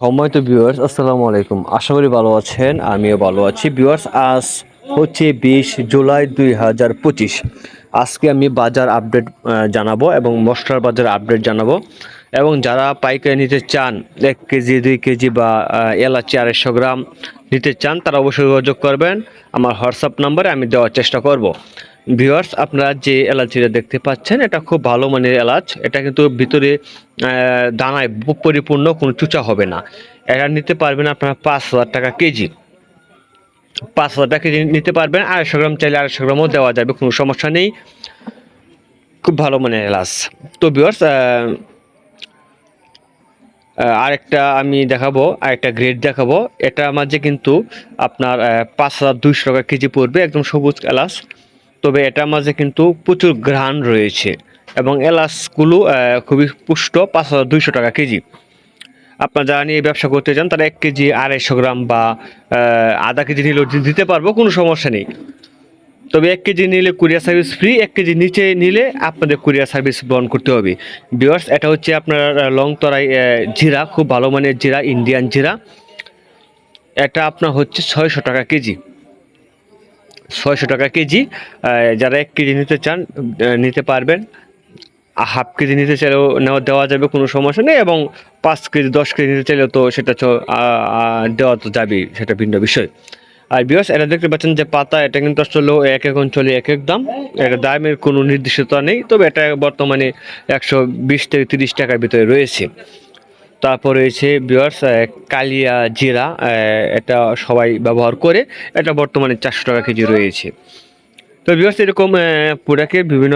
সম্মানিত ভিউয়ার্স আসসালামু আলাইকুম। আশা করি ভালো আছেন, আমিও ভালো আছি। ভিউয়ার্স আজ হচ্ছে বিশ জুলাই দুই হাজার পঁচিশ। আজকে আমি বাজার আপডেট জানাব এবং মশলার বাজার আপডেট জানাব। এবং যারা পাইকারি নিতে চান, এক কেজি, দুই কেজি বা এলাচি আড়াইশো গ্রাম নিতে চান, তারা অবশ্যই যোগাযোগ করবেন। আমার হোয়াটসঅ্যাপ নাম্বারে আমি দেওয়ার চেষ্টা করব। ভিউয়ার্স, আপনারা যে এলাচিটা দেখতে পাচ্ছেন, এটা খুব ভালো মানের এলাচ। এটা কিন্তু ভিতরে দানায় পরিপূর্ণ, কোনো চুচা হবে না। এটা নিতে পারবেন আপনারা পাঁচ হাজার টাকা কেজি। পাঁচ হাজার টাকা কেজি নিতে পারবেন। আড়াইশো গ্রাম চাইলে আড়াইশো গ্রামও দেওয়া যাবে, কোনো সমস্যা নেই। খুব ভালো মানের এলাচ। তো ভিউয়ার্স আরেকটা আমি দেখাবো, আরেকটা গ্রেড দেখাবো। এটা মাঝে কিন্তু আপনার পাঁচ হাজার দুইশো টাকা কেজি পড়বে, একদম সবুজ এলাচ। তবে এটার মাঝে কিন্তু প্রচুর ঘ্রাণ রয়েছে এবং এলাচগুলো খুবই পুষ্ট, পাঁচ হাজার দুইশো টাকা কেজি। আপনার যারা নিয়ে ব্যবসা করতে চান, তারা এক কেজি আড়াইশো গ্রাম বা আধা কেজি নিলেও দিতে পারব, কোনো সমস্যা নেই। তবে এক কেজি নিলে কুরিয়ার সার্ভিস ফ্রি, এক কেজি নিচে নিলে আপনাদের কুরিয়ার সার্ভিস বহন করতে হবে। বিয়ার্স এটা হচ্ছে আপনার লং তরাই জিরা, খুব ভালো মানের জিরা, ইন্ডিয়ান জিরা। এটা আপনার হচ্ছে ছয়শো টাকা কেজি। ছয়শো টাকা কেজি যারা এক কেজি নিতে চান নিতে পারবেন। হাফ কেজি নিতে চাইলেও নেওয়া দেওয়া যাবে, কোনো সমস্যা নেই। এবং পাঁচ কেজি, দশ কেজি নিতে চাইলেও তো সেটা দেওয়া তো যাবেই, সেটা ভিন্ন বিষয়। আর বিয়স এটা দেখতে পাচ্ছেন যে পাতা, এটা কিন্তু আসলে এক এক অঞ্চলে এক এক দাম এটা দামের কোনো নির্দিষ্টতা নেই। তবে এটা বর্তমানে একশো বিশ থেকে তিরিশ টাকার ভিতরে রয়েছে। তারপর রয়েছে বিয়ার্স কালিয়া জিরা এটা সবাই ব্যবহার করে এটা বর্তমানে চারশো টাকা কেজি রয়েছে। তো বিয়ার্স এরকম প্রোডাক্টের বিভিন্ন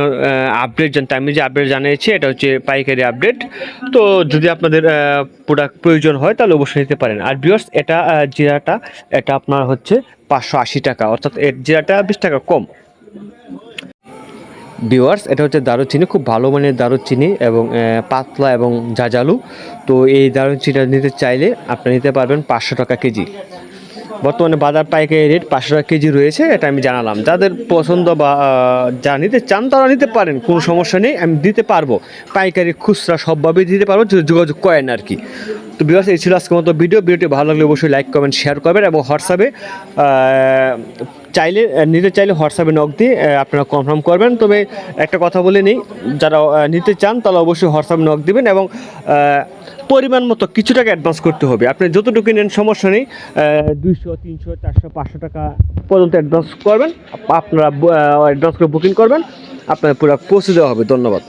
আপডেট জানতে আমি যে আপডেট জানিয়েছি, এটা হচ্ছে পাইকারি আপডেট তো যদি আপনাদের প্রোডাক্ট প্রয়োজন হয়, তাহলে অবশ্যই নিতে পারেন। আর বিয়ার্স এটা জিরাটা, এটা আপনার হচ্ছে পাঁচশো আশি টাকা, অর্থাৎ জিরাটা বিশ টাকা কম। ভিওয়ার্স এটা হচ্ছে দারুচিনি, খুব ভালো মানের দারুচিনি এবং পাতলা এবং জাজালু। তো এই দারুচিনিটা নিতে চাইলে আপনি নিতে পারবেন পাঁচশো টাকা কেজি। বর্তমানে বাজার পাইকারি রেট পাঁচশো টাকা কেজি রয়েছে, এটা আমি জানালাম। যাদের পছন্দ বা যা নিতে চান তারা নিতে পারেন, কোনো সমস্যা নেই, আমি দিতে পারব। পাইকারি খুচরা সবভাবে দিতে পারব, যদি যোগাযোগ করেন আর কি। তো বিকজ এই ছিল আজকের মতো ভিডিও ভিডিওটি ভালো লাগলে অবশ্যই লাইক কমেন্ট শেয়ার করবেন এবং হোয়াটসঅ্যাপে চাইলে, নিতে চাইলে হোয়াটসঅ্যাপে নক দিয়ে আপনারা কনফার্ম করবেন। তবে একটা কথা বলে নিই, যারা নিতে চান তারা অবশ্যই হোয়াটসঅ্যাপে নক দিবেন এবং পরিমাণ মতো কিছু টাকা অ্যাডভান্স করতে হবে। আপনি যতটুকু নেন, সমস্যা নেই। দুইশো, তিনশো, চারশো, পাঁচশো টাকা পর্যন্ত অ্যাডভান্স করবেন। আপ- আপনারা অ্যাডভান্স করে বুকিং করবেন। আপনার পুরো পৌঁছে দেওয়া হবে। ধন্যবাদ।